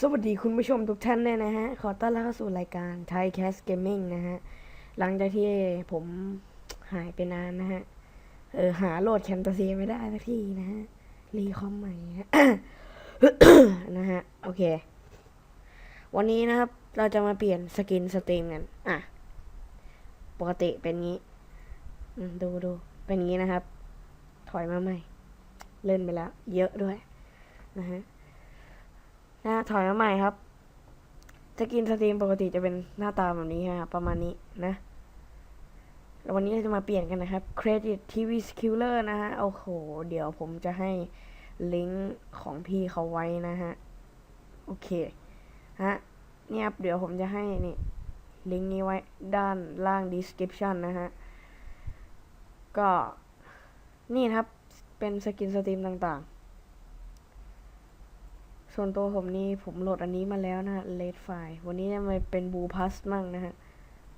สวัสดีคุณผู้ชมทุกท่านเลยนะฮะ ขอต้อนรับเข้าสู่รายการ Thai Cast Gaming นะฮะ หลังจากที่ผมหายไปนานนะฮะ เออหาโหลดแคนตาซีไม่ได้สักทีนะฮะ รีคอมใหม่นะฮะ โอเค วันนี้นะครับ เราจะมาเปลี่ยนสกินสตรีมกัน อะ ปกติเป็นงี้ ดูดู เป็นงี้นะครับ ถอยมาใหม่ เล่นไปแล้ว เยอะด้วย นะฮะ นะถอยมาใหม่ครับจะกินสตรีมปกติจะเป็นหน้าตาแบบนี้ฮะประมาณนี้นะแล้ววันนี้เราจะมาเปลี่ยนกันนะครับ Credit TV Skiller นะฮะโอ้โห เดี๋ยวผมจะให้ลิงก์ของพี่เขาไว้นะฮะ โอเคฮะเนี่ยเดี๋ยวผมจะให้นี่ลิงก์นี้ไว้ด้านล่าง description นะฮะ ก็นี่ครับเป็นสกินสตรีมต่างๆ ส่วนตัวผมนี่ผมโหลดอันนี้มาแล้วนะฮะ Red File วันนี้จะมาเป็นบูพัสมั่งนะฮะ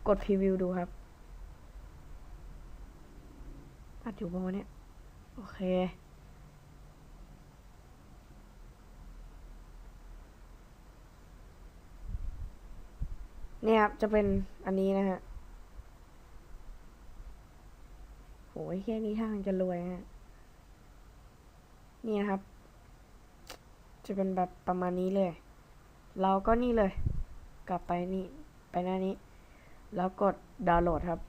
กดพรีวิวดูครับ อัดอยู่ประมาณนี้ยโอเค เนี่ยครับ จะเป็นอันนี้นะฮะโหยแค่นี้ทางจะรวยฮะ นี่นะครับ จะเป็นแบบประมาณนี้เลย เราก็นี่เลย กลับไปนี่ ไปหน้านี้ แล้วกดดาวน์โหลดครับ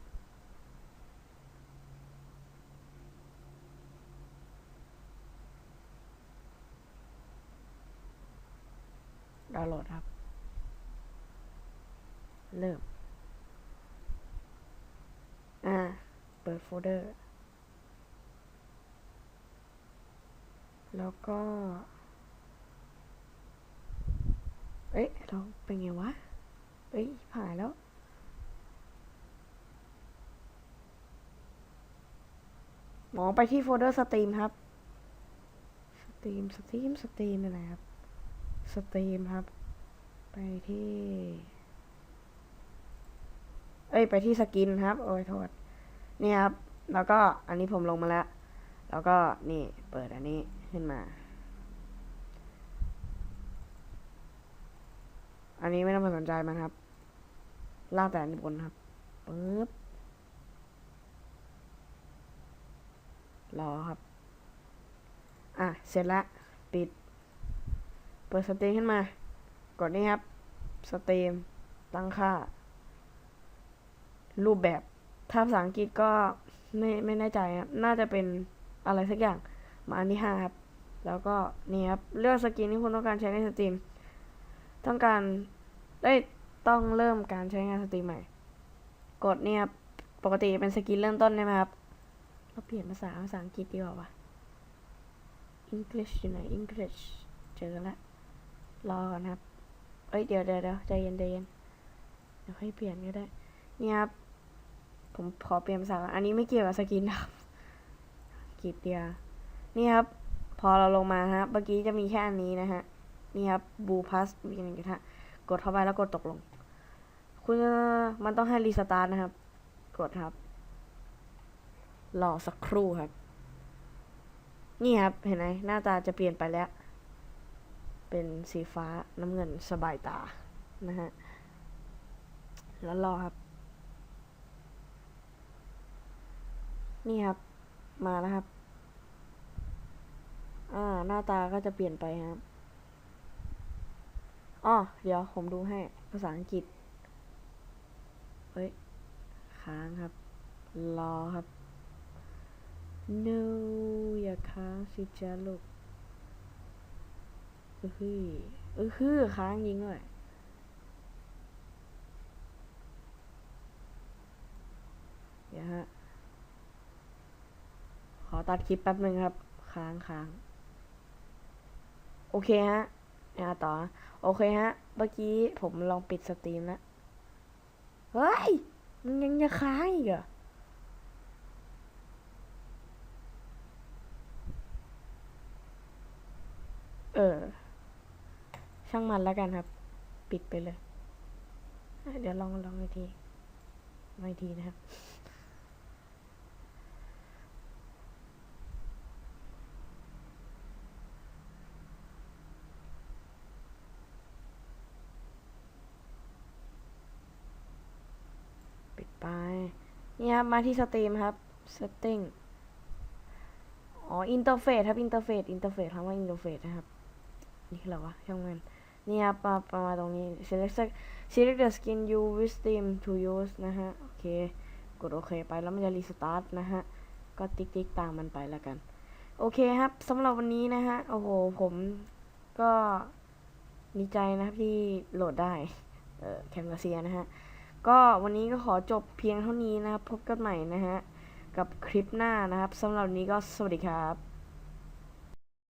ดาวน์โหลดครับ เริ่ม อ่า เปิดโฟลเดอร์ แล้วก็ เอ๊ะเราเป็นไงวะ เอ้ยผ่านแล้วหมอไปที่โฟลเดอร์สตรีมครับ สตรีม สตรีม สตรีมอะไรครับ สตรีมครับ ไปที่ เอ้ย ไปที่สกินครับ โอ้ยโทษ นี่ครับ แล้วก็อันนี้ผมลงมาแล้ว แล้วก็นี่เปิดอันนี้ขึ้นมา อันนี้ไม่ต้องไปสนใจมันครับลากแต่นบนครับปึ๊บรอครับ อะ เสร็จแล้วปิด เปิดสตรีมขึ้นมา กดนี่ครับ สตรีม ตั้งค่า รูปแบบ ถ้าภาษาอังกฤษก็ไม่ไม่แน่ใจครับ น่าจะเป็นอะไรสักอย่าง มาอันที่ห้าครับ แล้วก็นี่ครับ เลือกสกินที่คุณต้องการใช้ในสตรีม ต้องการได้ต้องเริ่มการใช้งานสตรีมใหม่ กดเนี่ยครับปกติเป็นสกินเริ่มต้นใช่ไหมครับเราเปลี่ยนภาษาภาษาอังกฤษดีกว่าวะ English อยู่ไหน English เจอแล้วรอก่อนครับเอ้ยเดี๋ยวเดี๋ยวเดี๋ยวใจเย็นใจเย็นเดี๋ยวค่อยเปลี่ยนก็ได้ เนี่ยครับ ผมขอเปลี่ยนภาษา อันนี้ไม่เกี่ยวกับสกินนะครับกฤษเดียวนี่ครับ พอเราลงมานะครับเมื่อกี้จะมีแค่อันนี้นะฮะ นี่ครับบูพัสมีหนึ่งกระทะกดเข้าไปแล้วกดตกลง คุณมันต้องให้รีสตาร์ทนะครับ กดครับรอสักครู่ครับ นี่ครับ เห็นไหมหน้าตาจะเปลี่ยนไปแล้ว เป็นสีฟ้าน้ำเงินสบายตานะฮะ แล้วรอครับ นี่ครับ มาแล้วครับ อ่า หน้าตาก็จะเปลี่ยนไปครับ อ๋อเดี๋ยวผมดูให้ภาษาอังกฤษ เฮ้ย ค้างครับ รอครับ no อย่าค้างสิจ้าลูกเออฮือเออฮือค้างยิงเลยเดี๋ยวฮะ ขอตัดคลิปแป๊บหนึ่งครับ ค้างค้าง โอเคฮะ อ่าต่อ โอเคฮะ เมื่อกี้ผมลองปิดสตรีมแล้วเฮ้ย มันยังจะค้างอีกเหรอเออ ช่างมันแล้วกันครับ ปิดไปเลย เดี๋ยวลองลองอีกทีอีกทีนะครับ ไป นี่ครับ มาที่สตรีมครับ setting อ๋ออินเทอร์เฟซครับอินเทอร์เฟซอินเทอร์เฟซคำว่าอินเทอร์เฟซนะครับ นี่คืออะไรวะช่างมันนี่ครับมาประมาณตรงนี้ select select the skin you wish them to use นะฮะ โอเค กดโอเคไปแล้วมันจะรีสตาร์ทนะฮะ ก็ติ๊กติ๊กตามมันไปแล้วกัน โอเคครับสำหรับวันนี้นะฮะ โอ้โห ผมก็ดีใจนะครับที่โหลดได้ เออแคมเซียนะฮะ ก็วันนี้ก็ขอจบเพียงเท่านี้นะครับ พบกันใหม่นะฮะ กับคลิปหน้านะครับสำหรับนี้ก็สวัสดีครับ